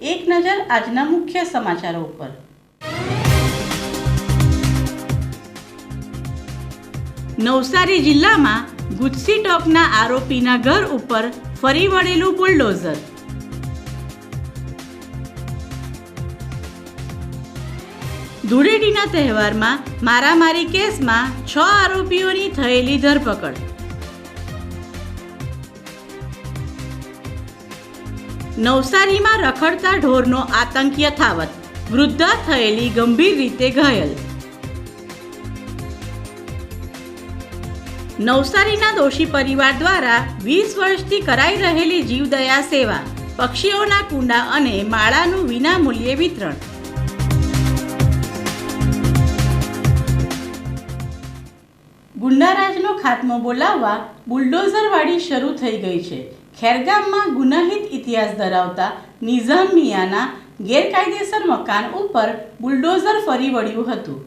એક નજર આજના મુખ્ય સમાચારો ઉપર. નવસારી જિલ્લામાં ગુજસી ટોકના આરોપીના ઘર ઉપર ફરી વળેલું બુલડોઝર. ધૂળેટીના તહેવારમાં મારામારી કેસમાં છ આરોપીઓની થયેલી ધરપકડ. નવસારીમાં રખડતા ઢોરનો આતંક યથાવત. વૃદ્ધા થયેલી ગંભીર રીતે ઘાયલ. નવસારીના દોષી પરિવાર દ્વારા વીસ વર્ષથી કરાઈ રહેલી જીવદયા સેવા, પક્ષીઓના કુંડા અને માળાનું વિનામૂલ્યે વિતરણ. ગુંડારાજનો ખાત્મો બોલાવવા બુલડોઝરવાડી શરૂ થઈ ગઈ છે. ખેરગામમાં ગુનાહિત ઇતિહાસ ધરાવતા નિઝામ મિયાના ગેરકાયદેસર મકાન ઉપર બુલડોઝર ફરી વળ્યું હતું.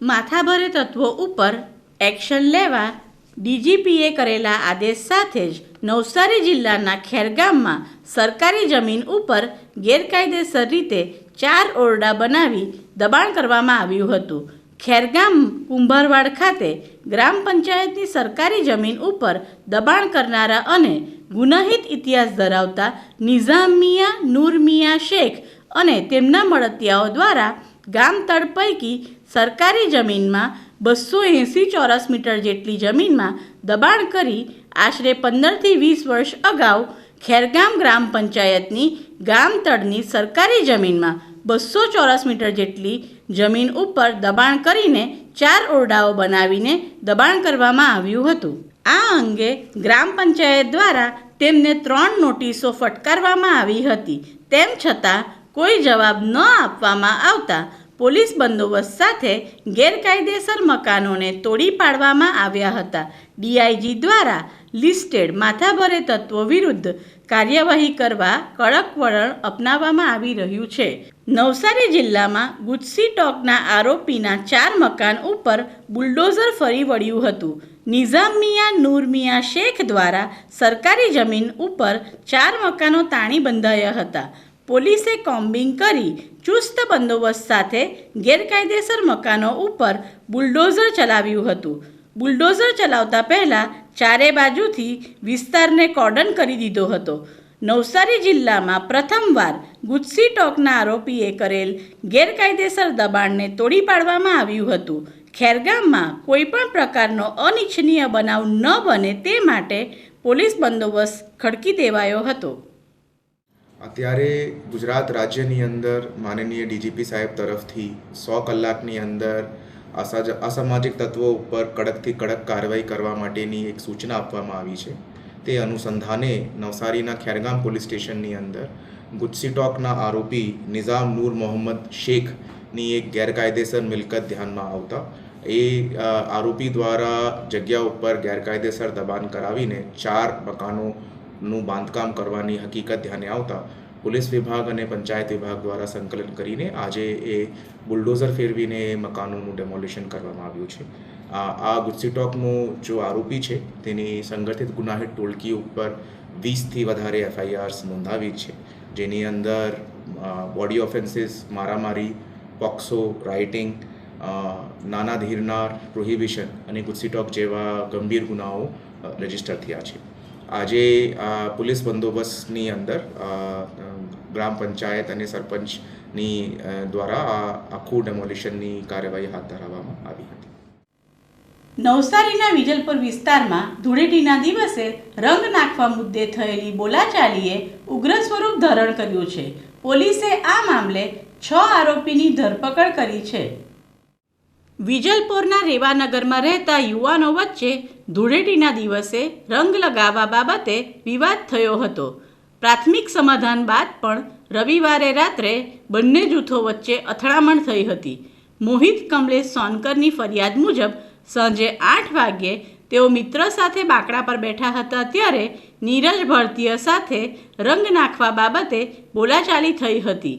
માથાભરે તત્વો ઉપર એક્શન લેવા ડીજીપીએ કરેલા આદેશ સાથે જ નવસારી જિલ્લાના ખેરગામમાં સરકારી જમીન ઉપર ગેરકાયદેસર રીતે ચાર ઓરડા બનાવી દબાણ કરવામાં આવ્યું હતું. ખેરગામ, કુંભારવાડ ખાતે ગ્રામ પંચાયતની સરકારી જમીન ઉપર દબાણ કરનારા અને ગુનાહિત ઇતિહાસ ધરાવતા નિઝામિયા નૂરમિયા શેખ અને તેમના મળતિયાઓ દ્વારા ગામ તળ પૈકી સરકારી જમીનમાં બસો એંસી ચોરસ મીટર જેટલી જમીનમાં દબાણ કરી આશરે પંદરથી વીસ વર્ષ અગાઉ ખેરગામ ગ્રામ પંચાયતની ગામ તળની સરકારી જમીનમાં બસો ચોરસ મીટર જેટલી જમીન ઉપર દબાણ કરીને ચાર ઓરડાઓ બનાવીને દબાણ કરવામાં આવ્યું હતું. આ અંગે ગ્રામ પંચાયત દ્વારા તેમને ત્રણ નોટિસો ફટકારવામાં આવી હતી. તેમ છતાં કોઈ જવાબ ન આપવામાં આવતા પોલીસ બંદોબસ્ત સાથે ગેરકાયદેસર મકાનોને તોડી પાડવામાં આવ્યા હતા. ડીઆઈજી દ્વારા લિસ્ટેડ માથાભરે તત્વો વિરુદ્ધ કાર્યવાહી કરવા કડક વલણ અપનાવવામાં આવી રહ્યું છે. નવસારી જિલ્લામાં ગુજસી ટોકના આરોપીના ચાર મકાન ઉપર બુલડોઝર ફરી વળ્યું હતું. નિઝામ મિયા નૂર શેખ દ્વારા સરકારી જમીન ઉપર ચાર મકાનો તાણી બંધાયા હતા. પોલીસે કોમ્બિંગ કરી ચુસ્ત બંદોબસ્ત સાથે ગેરકાયદેસર મકાનો ઉપર બુલડોઝર ચલાવ્યું હતું. બુલડોઝર ચલાવતા પહેલાં ચારે બાજુથી વિસ્તારને કોર્ડન કરી દીધો હતો. નવસારી જિલ્લામાં પ્રથમવાર ગુજસી ટોકના આરોપીએ કરેલ ગેરકાયદેસર દબાણને તોડી પાડવામાં આવ્યું હતું. ખેરગામમાં કોઈપણ પ્રકારનો અનિચ્છનીય બનાવ ન બને તે માટે પોલીસ બંદોબસ્ત ખડકી દેવાયો હતો. અત્યારે ગુજરાત રાજ્યની અંદર માનનીય ડીજીપી સાહેબ તરફથી સો કલાકની અંદર અસામાજિક તત્વો ઉપર કડકથી કડક કાર્યવાહી કરવા માટેની એક સૂચના આપવામાં આવી છે. તે અનુસંધાને નવસારીના ખેરગામ પોલીસ સ્ટેશનની અંદર ગુજસીટોકના આરોપી નિઝામ નૂર મોહમ્મદ શેખની એક ગેરકાયદેસર મિલકત ધ્યાનમાં આવતા એ આરોપી દ્વારા જગ્યા ઉપર ગેરકાયદેસર દબાણ કરાવીને ચાર મકાનોનું બાંધકામ કરવાની હકીકત ધ્યાને આવતા પોલીસ વિભાગ અને પંચાયત વિભાગ દ્વારા સંકલન કરીને આજે એ બુલડોઝર ફેરવીને મકાનોનું ડેમોલિશન કરવામાં આવ્યું છે. આ ગુજસીટોકનો જો આરોપી છે, તેની સંગઠિત ગુનાહિત ટોળકી ઉપર વીસથી વધારે એફઆઈઆર્સ નોંધાવી છે. જેની અંદર બોડી ઓફેન્સીસ મારામારી પોક્સો રાઇટિંગ નાના ધીરનાર પ્રોહિબિશન અને ગુસ્સીટોક જેવા ગંભીર ગુનાઓ રજિસ્ટર થયા છે. આજે પોલીસ બંદોબસ્તની અંદર ગ્રામ પંચાયત અને સરપંચની દ્વારા આખું ડેમોલિશનની કાર્યવાહી હાથ ધરવામાં આવી હતી. નવસારીના વિજલપુર વિસ્તારમાં ધૂળેટીના દિવસે રંગ નાખવા મુદ્દે થયેલી બોલાચાલીએ ઉગ્ર સ્વરૂપ ધારણ કર્યું છે. પોલીસે આ મામલે છ આરોપીની ધરપકડ કરી છે. વિજલપુરના રેવાનગરમાં રહેતા યુવાનો વચ્ચે ધૂળેટીના દિવસે રંગ લગાવવા બાબતે વિવાદ થયો હતો. પ્રાથમિક સમાધાન બાદ પણ રવિવારે રાત્રે બંને જૂથો વચ્ચે અથડામણ થઈ હતી. મોહિત કમલેશ સોનકરની ફરિયાદ મુજબ સાંજે આઠ વાગ્યે તેઓ મિત્ર સાથે બાકડા પર બેઠા હતા ત્યારે નીરજ ભરતીય સાથે રંગ નાખવા બાબતે બોલાચાલી થઈ હતી.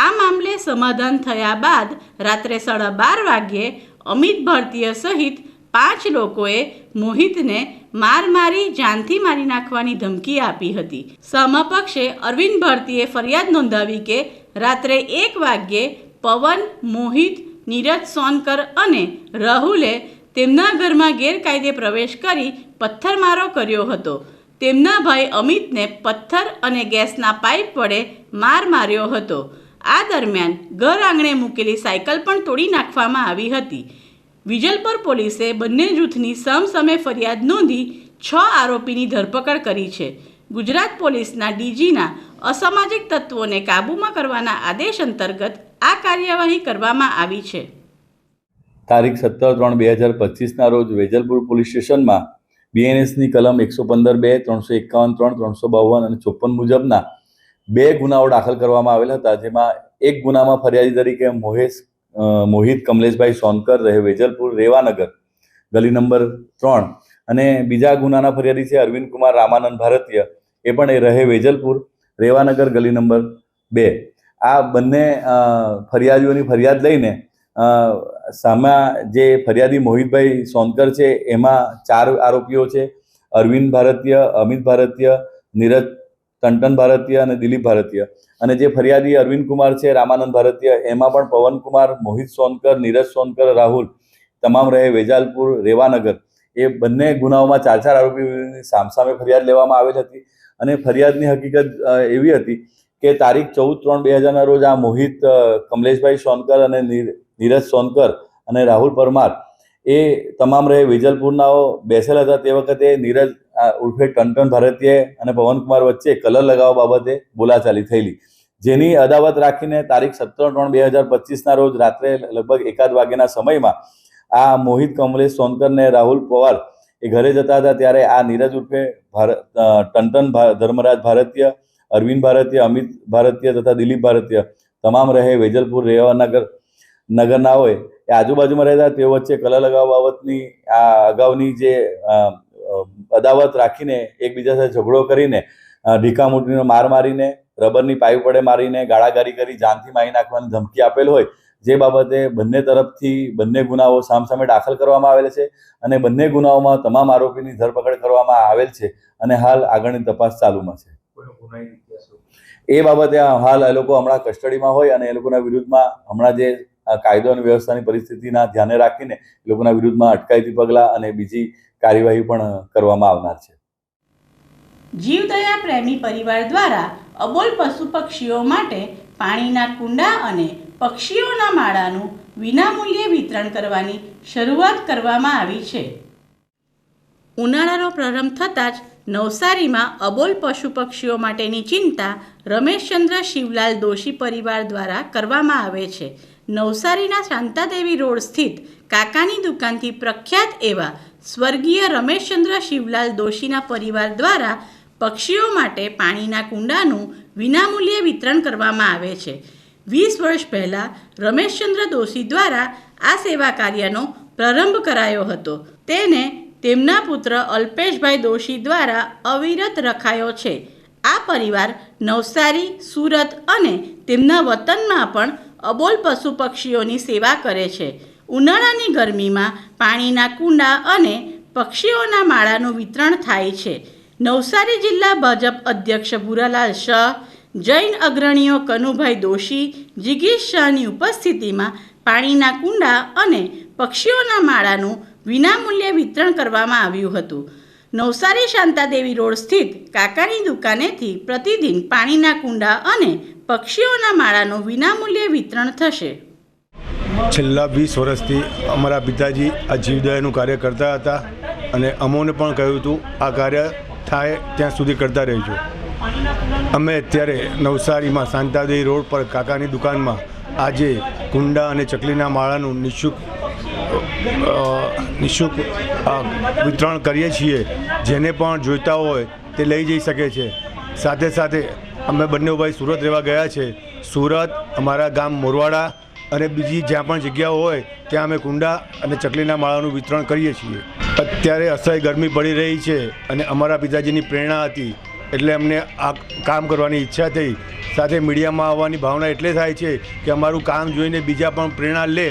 આ મામલે સમાધાન થયા બાદ રાત્રે સાડા બાર વાગ્યે અમિત ભારતીય સહિત પાંચ લોકોએ મોહિતને માર મારી, જાનથી મારી નાખવાની ધમકી આપી હતી. સામા અરવિંદ ભારતીએ ફરિયાદ નોંધાવી કે રાત્રે એક વાગ્યે પવન, મોહિત, નીરજ સોનકર અને રાહુલે તેમના ઘરમાં ગેરકાયદે પ્રવેશ કરી પથ્થરમારો કર્યો હતો. તેમના ભાઈ અમિતને પથ્થર અને ગેસના પાઇપ વડે માર માર્યો હતો. આ દરમિયાન ઘર આંગણે મૂકેલી સાયકલ પણ તોડી નાખવામાં આવી હતી. વિજલપુર પોલીસે બંને જૂથની સમસમે ફરિયાદ નોંધી છ આરોપીની ધરપકડ કરી છે. ગુજરાત પોલીસના ડીજીના અસામાજિક તત્વોને કાબૂમાં કરવાના આદેશ અંતર્ગત આ કાર્યવાહી કરવામાં આવી છે. તારીખ સત્તર ત્રણ બે હજાર પચીસના રોજ વેજલપુર પોલીસ સ્ટેશનમાં બીએનએસની કલમ એકસો પંદર બે, ત્રણસો એકાવન, ત્રણ, ત્રણસો બાવન અને ચોપન મુજબના બે ગુનાઓ દાખલ કરવામાં આવેલા હતા, જેમાં એક ગુનામાં ફરિયાદી તરીકે મોહેશ મોહિત કમલેશભાઈ સોનકર, રહે વેજલપુર, રેવાનગર, ગલી નંબર ત્રણ. અને બીજા ગુનાના ફરિયાદી છે અરવિંદ કુમાર રામાનંદ ભારતીય, એ પણ એ રહે વેજલપુર, રેવાનગર, ગલી નંબર બે. આ બંને ફરિયાદીઓની ફરિયાદ લઈને સામા જે ફરિયાદી મોહિતભાઈ સોનકર છે, એમાં ચાર આરોપીઓ છે. અરવિંદ ભારતીય, અમિત ભારતીય, નીરજ ટંટન ભારતીય અને દિલીપ ભારતીય. અને જે ફરિયાદી અરવિંદ કુમાર છે, રામાનંદ ભારતીય, એમાં પણ પવન કુમાર, મોહિત સોનકર, નીરજ સોનકર, રાહુલ, તમામ રહે વેજાલપુર, રેવાનગર. એ બંને ગુનાઓમાં ચાર ચાર આરોપીઓની સામસામે ફરિયાદ લેવામાં આવેલ હતી. અને ફરિયાદની હકીકત એવી હતી કે તારીખ ચૌદ ત્રણ બે હજારના રોજ આ મોહિત કમલેશભાઈ સોનકર અને નીરજ સોનકર અને રાહુલ પરમાર એ તમામ રહે વેજલપુરનાઓ બેસેલ હતા. તે વખતે નીરજ ઉર્ફે ટનટન ભારતીય અને પવનકુમાર વચ્ચે કલર લગાવવા બાબતે બોલાચાલી થયેલી. જેની અદાવત રાખીને તારીખ સત્તર ત્રણ બે હજાર પચીસના રોજ રાત્રે લગભગ એકાદ વાગ્યાના સમયમાં આ મોહિત કમલેશ સોનકર ને રાહુલ પવાર એ ઘરે જતા હતા ત્યારે આ નીરજ ઉર્ફે ભારત ટંટન ધર્મરાજ ભારતીય, અરવિંદ ભારતીય, અમિત ભારતીય તથા દિલીપ ભારતીય તમામ રહે વેજલપુર રેવાનગર હોય. એ આજુબાજુમાં રહેતા તેઓ વચ્ચે કલર લગાવવા બાબતની આ અગાઉની જે અદાવત રાખીને એકબીજા સાથે ઝઘડો કરીને ઢીકામૂટીનો માર મારીને રબરની પાઇપ વડે મારીને ગાળાગારી કરી જાનથી મારી નાખવાની ધમકી આપેલ હોય જે બાબતે બંને તરફથી બંને ગુનાઓ સામસામે દાખલ કરવામાં આવેલ છે અને બંને ગુનાઓમાં તમામ આરોપીની ધરપકડ કરવામાં આવેલ છે અને હાલ આગળની તપાસ ચાલુમાં છે. એ બાબતે હાલ એ લોકો હમણાં કસ્ટડીમાં હોય અને એ લોકોના વિરુદ્ધમાં હમણાં જે કાયદો અને વ્યવસ્થાની પરિસ્થિતિના ધ્યાને રાખીને એ લોકોના વિરુદ્ધમાં અટકાયતી પગલાં અને બીજી કાર્યવાહી પણ કરવામાં આવનાર છે. જીવદયા પ્રેમી પરિવાર દ્વારા અબોલ પશુ પક્ષીઓ માટે પાણીના કુંડા અને પક્ષીઓના માળાનું વિનામૂલ્યે વિતરણ કરવાની શરૂઆત કરવામાં આવી છે. ઉનાળાનો પ્રારંભ થતાં જ નવસારીમાં અબોલ પશુ પક્ષીઓ માટેની ચિંતા રમેશચંદ્ર શિવલાલ દોશી પરિવાર દ્વારા કરવામાં આવે છે. નવસારીના શાંતાદેવી રોડ સ્થિત કાકાની દુકાનથી પ્રખ્યાત એવા સ્વર્ગીય રમેશચંદ્ર શિવલાલ દોશીના પરિવાર દ્વારા પક્ષીઓ માટે પાણીના કુંડાનું વિનામૂલ્યે વિતરણ કરવામાં આવે છે. વીસ વર્ષ પહેલાં રમેશચંદ્ર દોશી દ્વારા આ સેવા કાર્યનો પ્રારંભ કરાયો હતો. તેને તેમના પુત્ર અલ્પેશભાઈ દોશી દ્વારા અવિરત રખાયો છે. આ પરિવાર નવસારી, સુરત અને તેમના વતનમાં પણ અબોલ પશુ પક્ષીઓની સેવા કરે છે. ઉનાળાની ગરમીમાં પાણીના કુંડા અને પક્ષીઓના માળાનું વિતરણ થાય છે. નવસારી જિલ્લા ભાજપ અધ્યક્ષ ભૂરાલાલ શાહ, જૈન અગ્રણીઓ કનુભાઈ દોશી, જિગીશ શાહની ઉપસ્થિતિમાં પાણીના કુંડા અને પક્ષીઓના માળાનું વિનામૂલ્યે વિતરણ કરવામાં આવ્યું હતું. નવસારી શાંતાદેવી રોડ સ્થિત કાકાની દુકાનેથી પ્રતિદિન પાણીના કુંડા અને પક્ષીઓના માળાનું વિનામૂલ્યે વિતરણ થશે. છેલ્લા વીસ વર્ષથી અમારા પિતાજી આ જીવદયાનું કાર્ય કરતા હતા અને અમોને પણ કહ્યું હતું, આ કાર્ય થાય ત્યાં સુધી કરતા રહીશું અમે અત્યારે નવસારીમાં શાંતાદેવી રોડ પર કાકાની દુકાનમાં આજે કુંડા અને ચકલીના માળાનું નિઃશુલ્ક નિઃશુલ્ક વિતરણ કરીએ છીએ. જેને પણ જોઈતા હોય તે લઈ જઈ શકે છે. સાથે સાથે અમે બંને ભાઈ સુરત રહેવા ગયા છે. સુરત અમારા ગામ મોરવાડા અને બીજી જ્યાં પણ જગ્યાઓ હોય, ત્યાં અમે કુંડા અને ચકલીના માળાનું વિતરણ કરીએ છીએ. અત્યારે અસહ્ય ગરમી પડી રહી છે અને અમારા પિતાજીની પ્રેરણા હતી. એટલે અમને આ કામ કરવાની ઈચ્છા થઈ. સાથે મીડિયામાં આવવાની ભાવના એટલે થાય છે કે અમારું કામ જોઈને બીજા પણ પ્રેરણા લે.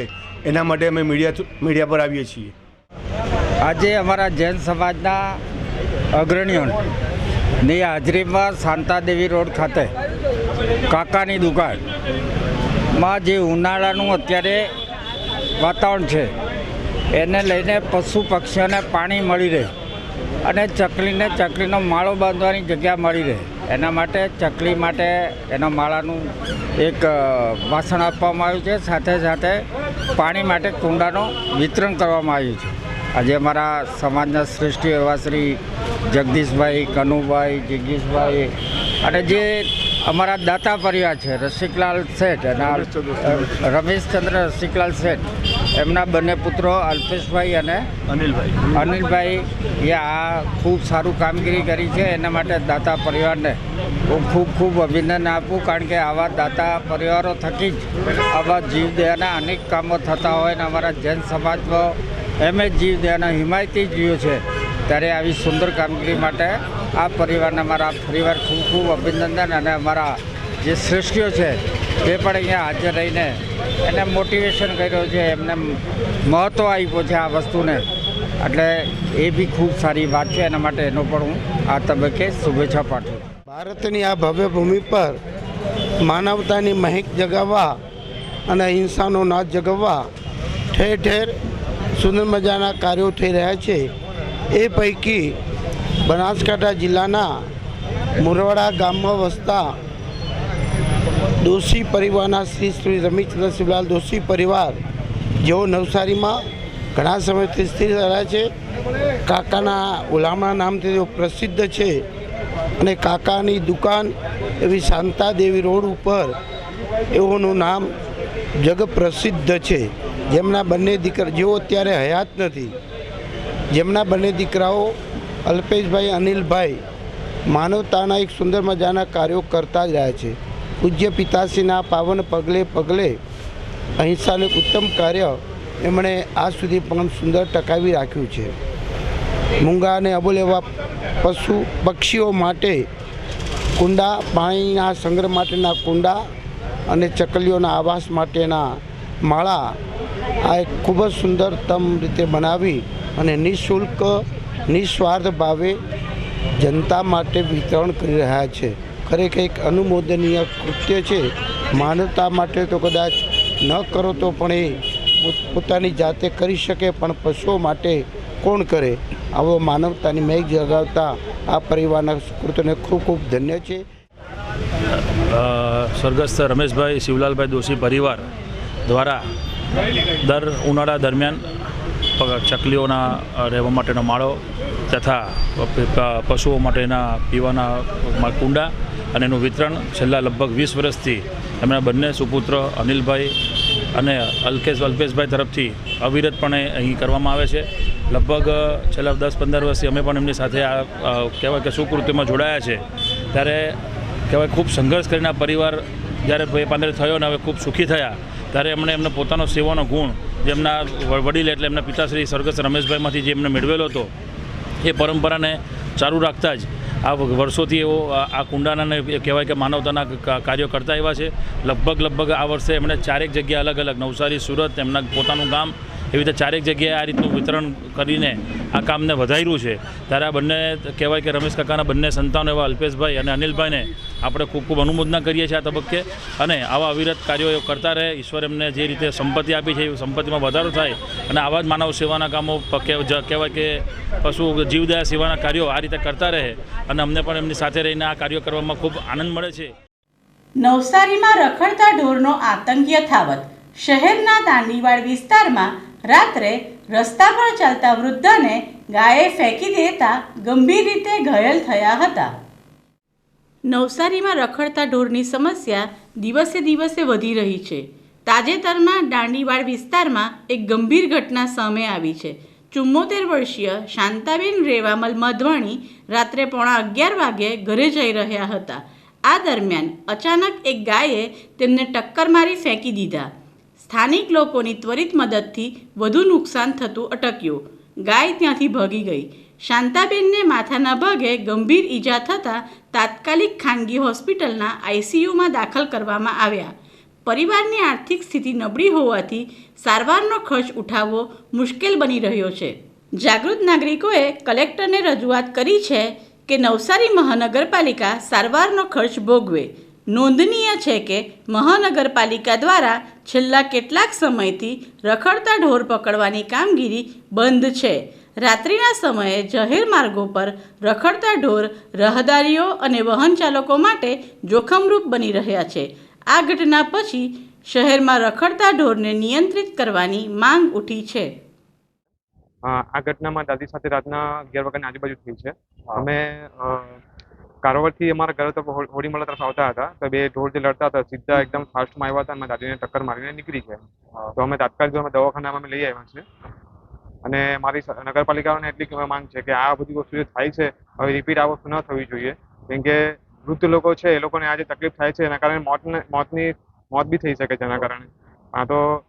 એના માટે અમે મીડિયા મીડિયા પર આવીએ છીએ. આજે અમારા જૈન સમાજના અગ્રણીઓની હાજરીમાં શાંતાદેવી રોડ ખાતે કાકાની દુકાનમાં જે ઉનાળાનું અત્યારે વાતાવરણ છે, એને લઈને પશુ પક્ષીઓને પાણી મળી રહે અને ચકલીને ચકલીનો માળો બાંધવાની જગ્યા મળી રહે. એના માટે ચકલી માટે એના માળાનું એક વાસણ આપવામાં આવ્યું છે. સાથે સાથે પાણી માટે કુંડાનું વિતરણ કરવામાં આવ્યું છે. આજે અમારા સમાજના શ્રેષ્ઠ એવા શ્રી જગદીશભાઈ, કનુભાઈ, જિગીશભાઈ અને જે અમારા દાતા પરિવાર છે રસિકલાલ શેઠ અને રમેશચંદ્ર રસિકલાલ શેઠ. એમના બંને પુત્રો અલ્પેશભાઈ અને અનિલભાઈ. અનિલભાઈ એ આ ખૂબ સારું કામગીરી કરી છે. એના માટે દાતા પરિવારને હું ખૂબ ખૂબ અભિનંદન આપું કારણ કે આવા દાતા પરિવારો થકી જ આવા જીવદયાના અનેક કામો થતા હોય ને અમારા જૈન સમાજમાં એમ જ જીવદયાના હિમાયતી જીવો છે. ત્યારે આવી સુંદર કામગીરી માટે આ પરિવારને મારા પરિવાર ખૂબ ખૂબ અભિનંદન અને અમારા જે શ્રેષ્ઠીઓ છે, તે પણ અહીંયા હાજર રહીને એને મોટિવેશન કર્યો છે, એમને મહત્ત્વ આપ્યો છે આ વસ્તુને. એટલે એ બી ખૂબ સારી વાત છે, એના માટે એનો પણ હું આ તબક્કે શુભેચ્છા પાઠવું ભારતની આ ભવ્ય ભૂમિ પર માનવતાની મહેક જગાવવા અને અહિંસાનો નાશ જગાવવા ઠેર ઠેર સુંદર મજાના કાર્યો થઈ રહ્યા છે. એ પૈકી બનાસકાંઠા જિલ્લાના મુરવાડા ગામમાં વસતા દોશી પરિવારના શ્રી શ્રી રમેશચંદ્ર શિવલાલ દોશી પરિવાર, જેઓ નવસારીમાં ઘણા સમયથી સ્થિર રહ્યા છે. કાકાના ઓલામણા નામથી તેઓ પ્રસિદ્ધ છે અને કાકાની દુકાન એવી શાંતાદેવી રોડ ઉપર એઓનું નામ જગપ્રસિદ્ધ છે. જેમના બંને દીકરા, જેઓ અત્યારે હયાત નથી. જેમના બંને દીકરાઓ અલ્પેશભાઈ, અનિલભાઈ માનવતાના એક સુંદર મજાના કાર્યો કરતા જ રહ્યા છે. પૂજ્ય પિતાશ્રીના પાવન પગલે પગલે અહિંસાનું ઉત્તમ કાર્ય એમણે આજ સુધી પણ સુંદર ટકાવી રાખ્યું છે. મૂંગા અને અબોલ એવા પશુ પક્ષીઓ માટે કુંડા, પાણીના સંગ્રહ માટેના કુંડા અને ચકલીઓના આવાસ માટેના માળા આ એક ખૂબ જ સુંદરતમ રીતે બનાવી અને નિઃશુલ્ક, નિસ્વાર્થ ભાવે જનતા માટે વિતરણ કરી રહ્યા છે. ખરેખર એક અનુમોદનીય કૃત્ય છે? માનવતા માટે તો કદાચ ન કરો તો પણ એ પોત- પોતાની જાતે કરી શકે, પણ પશુઓ માટે કોણ કરે? આવો માનવતાની મેઘ જગાવતા આ પરિવારના કૃત્યને ખૂબ ખૂબ ધન્ય છે. સ્વર્ગસ્થ રમેશભાઈ શિવલાલભાઈ દોશી પરિવાર દ્વારા દર ઉનાળા દરમિયાન ચકલીઓના રહેવા માટેનો માળો તથા પશુઓ માટેના પીવાના કુંડા અને એનું વિતરણ છેલ્લા લગભગ વીસ વર્ષથી એમના બંને સુપુત્ર અનિલભાઈ અને અલ્કેશ, અલ્પેશભાઈ તરફથી અવિરતપણે અહીં કરવામાં આવે છે. લગભગ છેલ્લા દસ, પંદર વર્ષથી અમે પણ એમની સાથે આ કહેવાય કે સુકૃત્યમાં જોડાયા છે. ત્યારે કહેવાય ખૂબ સંઘર્ષ કરીને પરિવાર જ્યારે ભાઈ પાંદરે થયો ને હવે ખૂબ સુખી થયા ત્યારે એમણે એમનો પોતાનો સેવાનો ગુણ, જે એમના વડીલ એટલે એમના પિતાશ્રી સ્વર્ગસ્થ રમેશભાઈમાંથી જે એમને મેળવેલો હતો, એ પરંપરાને ચાલુ રાખતા જ આ વર્ષોથી એવો, આ આ કુંડાના કહેવાય કે માનવતાના કાર્યો કરતા એવા છે. લગભગ લગભગ આ વર્ષે એમણે ચારેક જગ્યા અલગ અલગ, નવસારી, સુરત, એમના પોતાનું ગામ એવી રીતે ચારેક જગ્યાએ આ રીતનું વિતરણ કરીને આ કામને વધાર્યું છે. ત્યારે આ બંને કહેવાય કે રમેશ કાકાના બંને સંતાનો એવા અલ્પેશભાઈ અને અનિલભાઈને આપણે ખૂબ ખૂબ અનુમોદના કરીએ છીએ આ તબક્કે. અને આવા અવિરત કાર્યો કરતા રહે, ઈશ્વર એમને જે રીતે સંપત્તિ આપી છે એ સંપત્તિમાં વધારો થાય અને આવા જ માનવ સેવાના કામો કહેવાય કે પશુ જીવદયા સેવાના કાર્યો આ રીતે કરતા રહે અને અમને પણ એમની સાથે રહીને આ કાર્યો કરવામાં ખૂબ આનંદ મળે છે. નવસારીમાં રખડતા ઢોરનો આતંક યથાવત શહેરના દાંડીવાડ વિસ્તારમાં રાત્રે રસ્તા પર ચાલતા વૃદ્ધને ગાયે ફેંકી દેતા ગંભીર રીતે ઘાયલ થયા હતા. નવસારીમાં રખડતા ઢોરની સમસ્યા દિવસે દિવસે વધી રહી છે. તાજેતરમાં દાંડીવાડ વિસ્તારમાં એક ગંભીર ઘટના સામે આવી છે. ચુમ્મોતેર વર્ષીય શાંતાબેન રેવામલ મધવાણી રાત્રે પોણા અગિયાર વાગ્યે ઘરે જઈ રહ્યા હતા. આ દરમિયાન અચાનક એક ગાયે તેમને ટક્કર મારી ફેંકી દીધા. સ્થાનિક લોકોની ત્વરિત મદદથી વધુ નુકસાન થતું અટક્યું. ગાય ત્યાંથી ભાગી ગઈ. શાંતાબેનને માથાના ભાગે ગંભીર ઈજા થતાં તાત્કાલિક ખાનગી હોસ્પિટલના આઈસીયુમાં દાખલ કરવામાં આવ્યા. પરિવારની આર્થિક સ્થિતિ નબળી હોવાથી સારવારનો ખર્ચ ઉઠાવવો મુશ્કેલ બની રહ્યો છે. જાગૃત નાગરિકોએ કલેક્ટરને રજૂઆત કરી છે કે નવસારી મહાનગરપાલિકા સારવારનો ખર્ચ ભોગવે. નોંધનીય છે કે મહાનગરપાલિકા દ્વારા છેલ્લા કેટલાક સમયથી રખડતા ઢોર પકડવાની કામગીરી બંધ છે. રાત્રિના સમયે જાહેર માર્ગો પર રખડતા ઢોર રહદારીઓ અને વાહન ચાલકો માટે જોખમરૂપ બની રહ્યા છે. આ ઘટના પછી શહેરમાં રખડતા ઢોરને નિયંત્રિત કરવાની માંગ ઉઠી છે. આ ઘટનામાં દાદી સાથે રાતના અગિયાર વાગ્યાની આજુબાજુ થઈ છે. અમે અ, કારોબારથી અમારા ઘર તરફ હો- હોડીમલા તરફ આવતા હતા. તો બે ઢોર જે લડતા હતા સીધા એકદમ ફાસ્ટમાં આવ્યા હતા અને દાદીને ટક્કર મારીને નીકળી ગયા. તો અમે તાત્કાલિક અમે દવાખાનામાં અમે લઈ આવ્યા છે અને મારી નગરપાલિકાઓને એટલી માંગ છે કે આ બધી વસ્તુ જે થાય છે હવે રિપીટ આ વસ્તુ ન થવી જોઈએ. કેમ કે વૃદ્ધ લોકો છે એ લોકોને આજે તકલીફ થાય છે એના કારણે મોતને મોતની મોત બી થઈ શકે છે એના કારણે. આ તો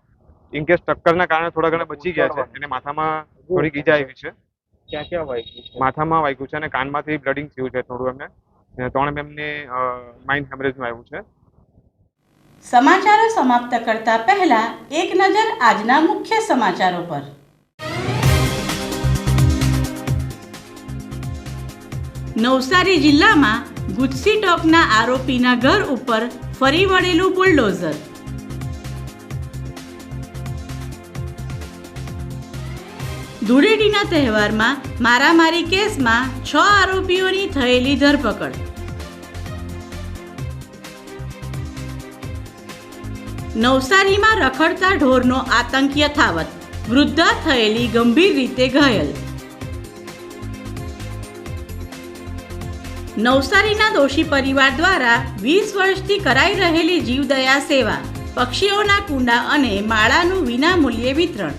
ઇનકેસ ટક્કરના કારણે થોડા ઘણા બચી ગયા છે એને માથામાં થોડીક ઈજા આવી છે. ક્યાં ક્યાં વાગ્યું છે? માથામાં વાગ્યું છે અને કાનમાંથી બ્લડિંગ થયું છે થોડું એમને. અને ત્રણ એમને માઇન્ડ હેમરેજનું આવ્યું છે. સમાચારો સમાપ્ત કરતા પહેલા એક નજર આજના મુખ્ય સમાચારો પર. નવસારી જિલ્લામાં ગુજસી ટોકના આરોપીના ઘર ઉપર ફરી વળેલું બુલડોઝર. ધૂળેટીના તહેવારમાં મારામારી કેસમાં છ આરોપીઓની થયેલી ધરપકડ. નવસારીમાં રખડતા ઢોરનો આતંક યથાવત. વૃદ્ધા થયેલી ગંભીર રીતે ઘાયલ. નવસારીના દોષી પરિવાર દ્વારા વીસ વર્ષથી કરાઈ રહેલી જીવદયા સેવા, પક્ષીઓના કુંડા અને માળાનું વિનામૂલ્યે વિતરણ.